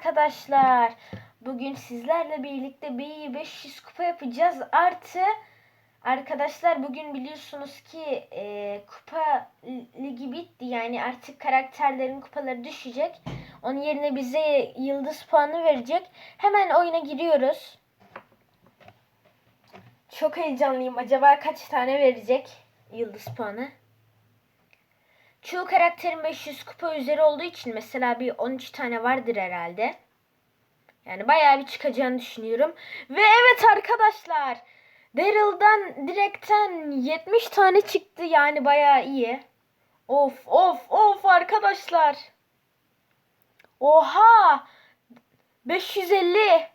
arkadaşlar. Bugün sizlerle birlikte bir 500 kupa yapacağız. Artı arkadaşlar bugün biliyorsunuz ki e, kupa ligi bitti. Yani artık karakterlerin kupaları düşecek. Onun yerine bize yıldız puanı verecek. Hemen oyuna giriyoruz. Çok heyecanlıyım. Acaba kaç tane verecek yıldız puanı? Çoğu karakterin 500 kupa üzeri olduğu için mesela bir 13 tane vardır herhalde. Yani bayağı bir çıkacağını düşünüyorum. Ve evet arkadaşlar. Daryl'dan direkten 70 tane çıktı yani bayağı iyi. Of of of arkadaşlar. Oha! 550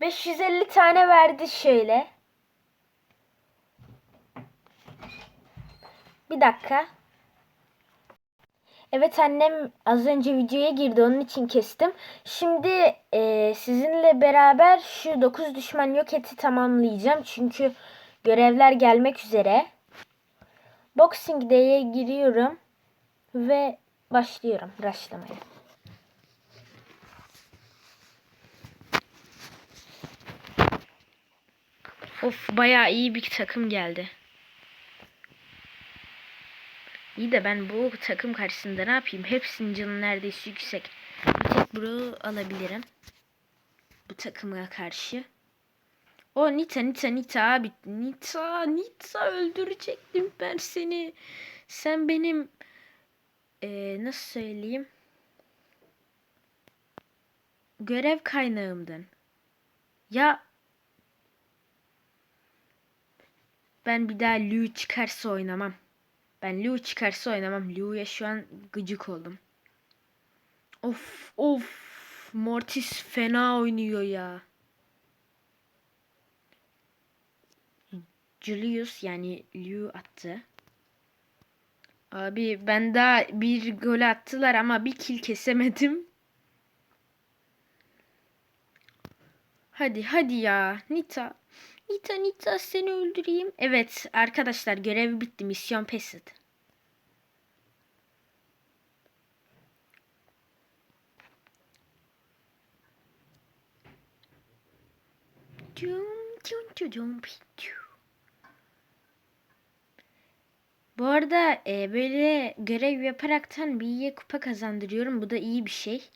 550 tane verdi şöyle. Bir dakika. Evet annem az önce videoya girdi onun için kestim. Şimdi e, sizinle beraber şu 9 düşman yok eti tamamlayacağım. Çünkü görevler gelmek üzere. Boxing Day'e giriyorum. Ve başlıyorum rushlamaya. Of bayağı iyi bir takım geldi. İyi de ben bu takım karşısında ne yapayım? Hepsinin canı neredeyse yüksek. Bir tek bunu alabilirim. Bu takıma karşı. O Nita Nita Nita abi. Nita Nita öldürecektim ben seni. Sen benim ee, nasıl söyleyeyim? Görev kaynağımdın. Ya ben bir daha Lu çıkarsa oynamam. Ben Liu çıkarsa oynamam. Liu'ya şu an gıcık oldum. Of of. Mortis fena oynuyor ya. Julius yani Liu attı. Abi ben daha bir gol attılar ama bir kill kesemedim. Hadi hadi ya. Nita. Nita Nita seni öldüreyim. Evet arkadaşlar görev bitti. Misyon pesit. Bu arada e, böyle görev yaparaktan bir iyi kupa kazandırıyorum. Bu da iyi bir şey.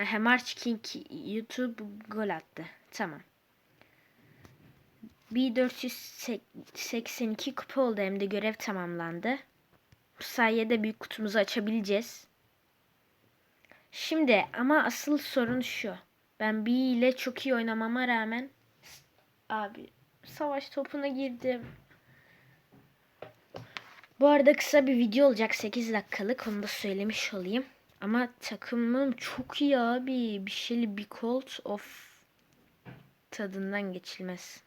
Aha, March King YouTube gol attı. Tamam. Bir 482 kupa oldu hem de görev tamamlandı. Bu sayede büyük kutumuzu açabileceğiz. Şimdi ama asıl sorun şu. Ben B ile çok iyi oynamama rağmen abi savaş topuna girdim. Bu arada kısa bir video olacak 8 dakikalık onu da söylemiş olayım. Ama takımım çok iyi abi. Bir şeyli bir colt of tadından geçilmez.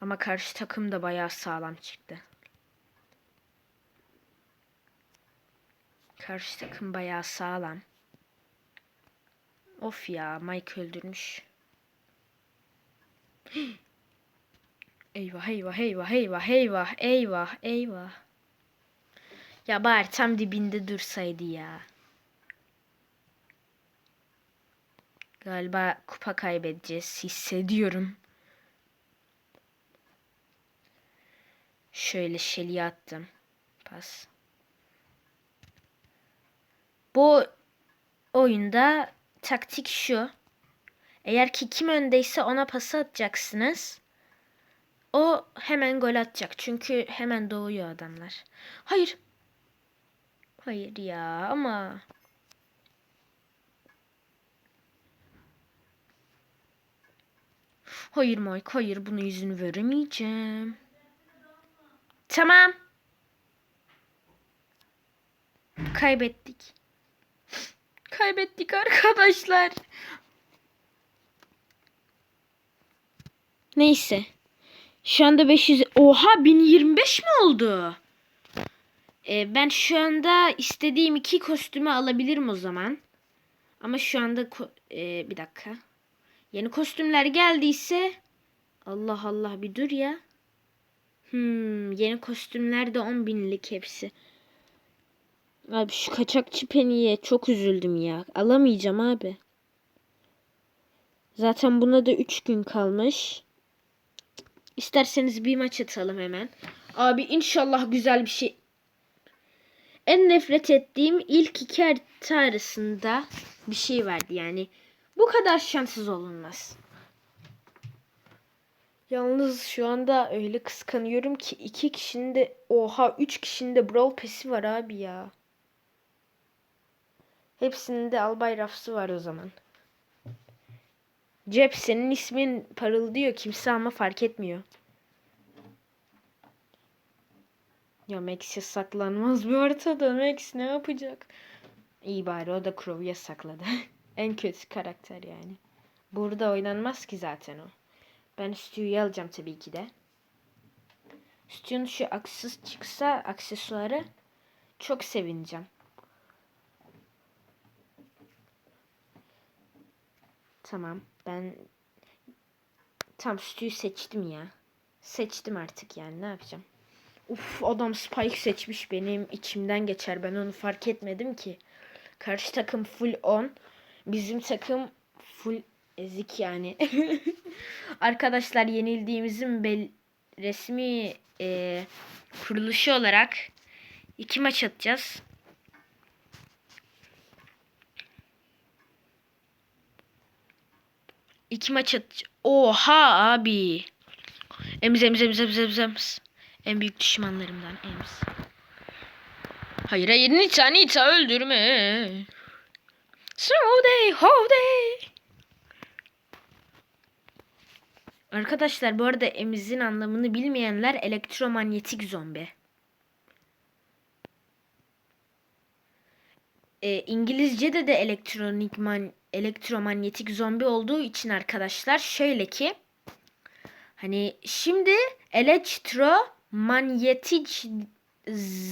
Ama karşı takım da bayağı sağlam çıktı. Karşı takım bayağı sağlam. Of ya Mike öldürmüş. eyvah eyvah eyvah eyvah eyvah eyvah eyvah. Ya bari tam dibinde dursaydı ya. Galiba kupa kaybedeceğiz hissediyorum. Şöyle şeliye attım. Pas. Bu oyunda taktik şu. Eğer ki kim öndeyse ona pası atacaksınız. O hemen gol atacak. Çünkü hemen doğuyor adamlar. Hayır. Hayır ya ama Hayır Mike, hayır buna izin veremeyeceğim. Tamam. Kaybettik. Kaybettik arkadaşlar. Neyse. Şu anda 500... Oha 1025 mi oldu? Ee, ben şu anda istediğim iki kostümü alabilirim o zaman. Ama şu anda... Ee, bir dakika. Yeni kostümler geldiyse... Allah Allah bir dur ya. Hmm, yeni kostümler de 10 binlik hepsi. Abi şu kaçakçı peniye çok üzüldüm ya. Alamayacağım abi. Zaten buna da 3 gün kalmış. İsterseniz bir maç atalım hemen. Abi inşallah güzel bir şey. En nefret ettiğim ilk iki harita arasında bir şey vardı yani. Bu kadar şanssız olunmaz. Yalnız şu anda öyle kıskanıyorum ki iki kişinin de oha üç kişinin de Brawl Pass'i var abi ya. Hepsinin de Albay Rafs'ı var o zaman. Cep senin ismin parıldıyor kimse ama fark etmiyor. Ya Max'e saklanmaz bir haritada. Max ne yapacak? İyi bari o da Crow'ya sakladı. en kötü karakter yani. Burada oynanmaz ki zaten o. Ben Stu'yu alacağım tabii ki de. Stu'nun şu aksız çıksa aksesuarı çok sevineceğim. Tamam ben tam Stu'yu seçtim ya. Seçtim artık yani ne yapacağım. Uf adam Spike seçmiş benim içimden geçer ben onu fark etmedim ki. Karşı takım full on. Bizim takım full ezik yani. Arkadaşlar yenildiğimizin bel resmi e, kuruluşu olarak iki maç atacağız. İki maç at. Oha abi. Emiz emiz emiz emiz emiz emiz. En büyük düşmanlarımdan emiz. Hayır hayır Nita Nita öldürme. Snow day, how day. Arkadaşlar bu arada emizin anlamını bilmeyenler elektromanyetik zombi. E, İngilizce'de de elektronik man, elektromanyetik zombi olduğu için arkadaşlar şöyle ki hani şimdi elektromanyetik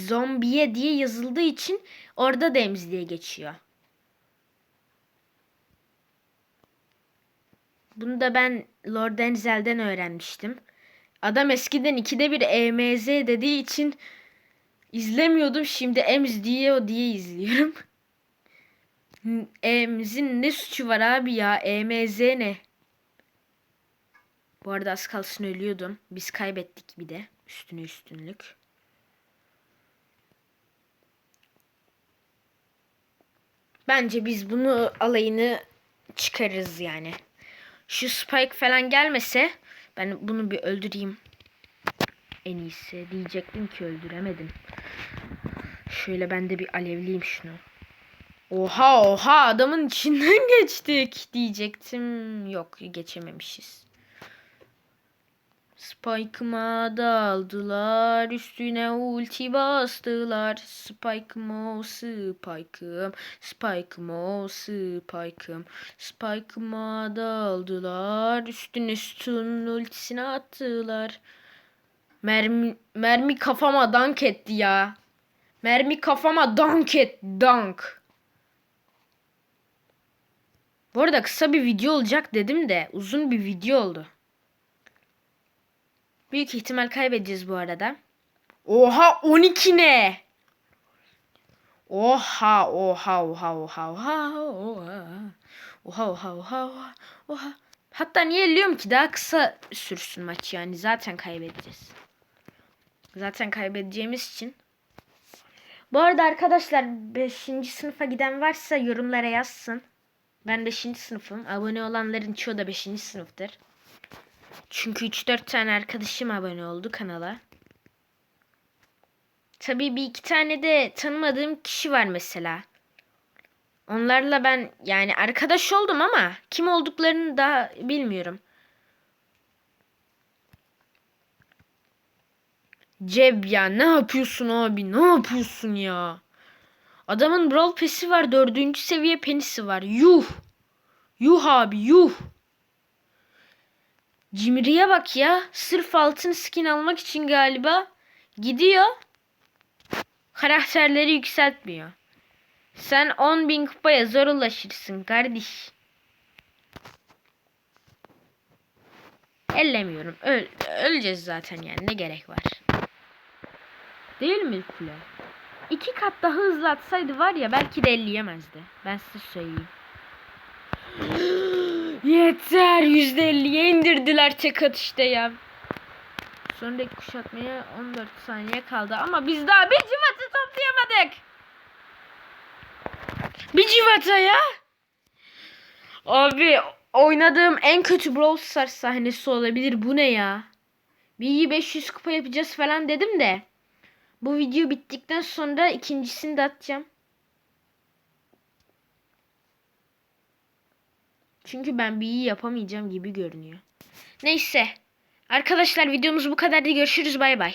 zombiye diye yazıldığı için orada da emz diye geçiyor. Bunu da ben Lord Denzel'den öğrenmiştim. Adam eskiden ikide bir EMZ dediği için izlemiyordum. Şimdi EMZ diye o diye izliyorum. EMZ'in ne suçu var abi ya? EMZ ne? Bu arada az kalsın ölüyordum. Biz kaybettik bir de. Üstüne üstünlük. Bence biz bunu alayını çıkarırız yani. Şu Spike falan gelmese ben bunu bir öldüreyim. En iyisi diyecektim ki öldüremedim. Şöyle ben de bir alevleyeyim şunu. Oha oha adamın içinden geçtik diyecektim. Yok geçememişiz. Spike'ıma daldılar. Üstüne ulti bastılar. Spike'ım o Spike'ım. Spike'ım o Spike'ım. Spike'ıma daldılar. Üstüne üstün ultisini attılar. Mermi, mermi kafama dank etti ya. Mermi kafama dank et. Dank. Bu arada kısa bir video olacak dedim de uzun bir video oldu. Büyük ihtimal kaybedeceğiz bu arada. Oha 12 ne? Oha oha oha oha oha oha oha oha oha oha Hatta niye eliyorum ki daha kısa sürsün maç yani zaten kaybedeceğiz. Zaten kaybedeceğimiz için. Bu arada arkadaşlar 5. sınıfa giden varsa yorumlara yazsın. Ben 5. sınıfım. Abone olanların çoğu da 5. sınıftır. Çünkü 3-4 tane arkadaşım abone oldu kanala. Tabii bir iki tane de tanımadığım kişi var mesela. Onlarla ben yani arkadaş oldum ama kim olduklarını da bilmiyorum. Ceb ya ne yapıyorsun abi ne yapıyorsun ya? Adamın Brawl Pass'i var dördüncü seviye penisi var. Yuh. Yuh abi yuh. Cimriye bak ya. Sırf altın skin almak için galiba gidiyor. Karakterleri yükseltmiyor. Sen 10 bin kupaya zor ulaşırsın kardeş. Ellemiyorum. Öl öleceğiz zaten yani. Ne gerek var? Değil mi kule? İki kat daha hızlı atsaydı var ya belki de elleyemezdi. Ben size söyleyeyim. Yeter. Yüzde elliye indirdiler tek atışta ya. Sonraki kuşatmaya 14 saniye kaldı ama biz daha bir civatı toplayamadık. Bir civata ya. Abi oynadığım en kötü Brawl Stars sahnesi olabilir. Bu ne ya? Bir iyi 500 kupa yapacağız falan dedim de. Bu video bittikten sonra ikincisini de atacağım. Çünkü ben bir iyi yapamayacağım gibi görünüyor. Neyse. Arkadaşlar videomuz bu kadardı. Görüşürüz. Bay bay.